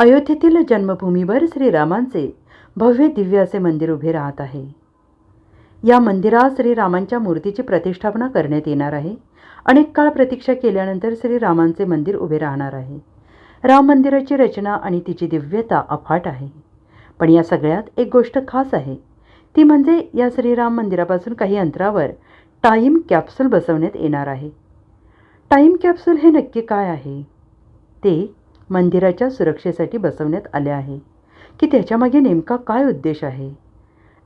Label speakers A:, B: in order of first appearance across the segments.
A: अयोध्येतील जन्मभूमीवर श्रीरामांचे भव्य दिव्य असे मंदिर उभे राहत आहे. या मंदिरात श्रीरामांच्या मूर्तीची प्रतिष्ठापना करण्यात येणार आहे अनेक काळ प्रतीक्षा केल्यानंतर श्रीरामांचे मंदिर उभे राहणार आहे. राम मंदिराची रचना आणि तिची दिव्यता अफाट आहे. पण या सगळ्यात एक गोष्ट खास आहे. ती म्हणजे या श्रीराम मंदिरापासून काही अंतरावर टाईम कॅप्सूल बसवण्यात येणार आहे. टाईम कॅप्सूल हे नक्की काय आहे? ते मंदिराच्या सुरक्षेसाठी बसवण्यात आले आहे. की त्याच्यामागे नेमका काय उद्देश आहे?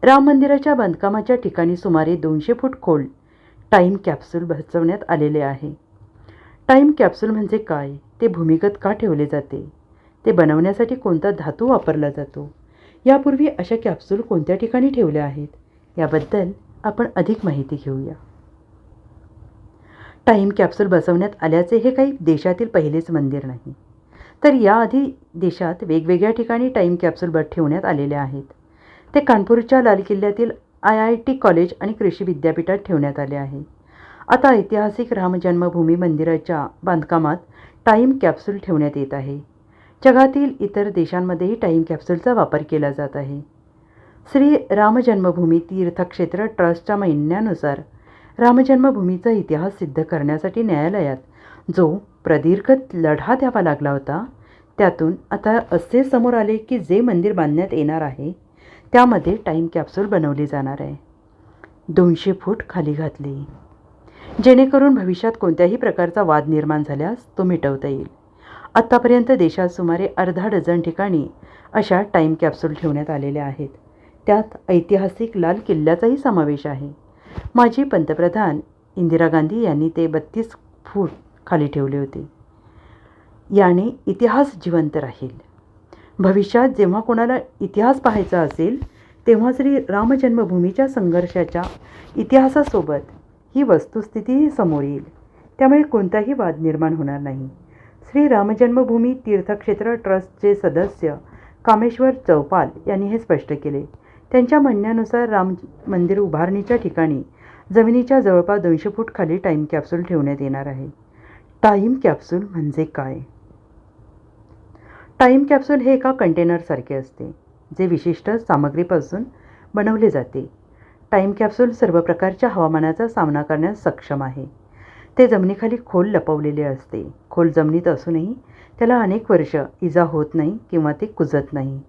A: राम मंदिराच्या बांधकामाच्या ठिकाणी सुमारे दोनशे फूट खोल टाईम कॅप्सूल बसवण्यात आलेले आहे. टाईम कॅप्सूल म्हणजे काय? ते भूमिगत का ठेवले जाते? ते बनवण्यासाठी कोणता धातू वापरला जातो? यापूर्वी अशा कॅप्सूल कोणत्या ठिकाणी ठेवल्या आहेत? याबद्दल आपण अधिक माहिती घेऊया. टाईम कॅप्सूल बसवण्यात आल्याचे हे काही देशातील पहिलेच मंदिर नाही. तर याआधी देशात वेगवेगळ्या ठिकाणी टाईम कॅप्सूल बट ठेवण्यात आलेले आहेत. ते कानपूरच्या लाल किल्ल्यातील आय आय टी कॉलेज आणि कृषी विद्यापीठात ठेवण्यात आले आहे. आता ऐतिहासिक रामजन्मभूमी मंदिराच्या बांधकामात टाईम कॅप्सूल ठेवण्यात येत आहे. जगातील इतर देशांमध्येही टाईम कॅप्सूलचा वापर केला जात आहे. श्री रामजन्मभूमी तीर्थक्षेत्र ट्रस्टच्या म्हणण्यानुसार रामजन्मभूमीचा इतिहास सिद्ध करण्यासाठी न्यायालयात जो प्रदीर्घ लढा द्यावा लागला होता त्यातून आता असे समोर आले की जे मंदिर बांधण्यात येणार आहे त्यामध्ये टाईम कॅप्सूल बनवली जाणार आहे. दोनशे फूट खाली घातली. जेणेकरून भविष्यात कोणत्याही प्रकारचा वाद निर्माण झाल्यास तो मिटवता येईल. आत्तापर्यंत देशात सुमारे अर्धा डझन ठिकाणी अशा टाईम कॅप्सूल ठेवण्यात आलेल्या आहेत. त्यात ऐतिहासिक लाल किल्ल्याचाही समावेश आहे. माजी पंतप्रधान इंदिरा गांधी यांनी ते बत्तीस फूट खाली ठेवले होते. याने इतिहास जिवंत राहील. भविष्यात जेव्हा कोणाला इतिहास पाहायचा असेल तेव्हा श्री रामजन्मभूमीच्या संघर्षाच्या इतिहासासोबत ही वस्तुस्थितीही समोर येईल. त्यामुळे कोणताही वाद निर्माण होणार नाही. श्री रामजन्मभूमी तीर्थक्षेत्र ट्रस्टचे सदस्य कामेश्वर चौपाल यांनी हे स्पष्ट केले. त्यांच्या म्हणण्यानुसार राम मंदिर उभारणीच्या ठिकाणी जमिनीच्या जवळपास दोनशे फूट खाली टाईम कॅप्सूल ठेवण्यात येणार आहे. टाईम कॅप्सूल म्हणजे काय? टाईम कॅप्सूल हे एका कंटेनरसारखे असते जे विशिष्ट सामग्रीपासून बनवले जाते. टाईम कॅप्सूल सर्व प्रकारच्या हवामानाचा सामना करण्यास सक्षम आहे. ते जमिनीखाली खोल लपवलेले असते. खोल जमिनीत असूनही त्याला अनेक वर्ष इजा होत नाही किंवा ते कुजत नाही.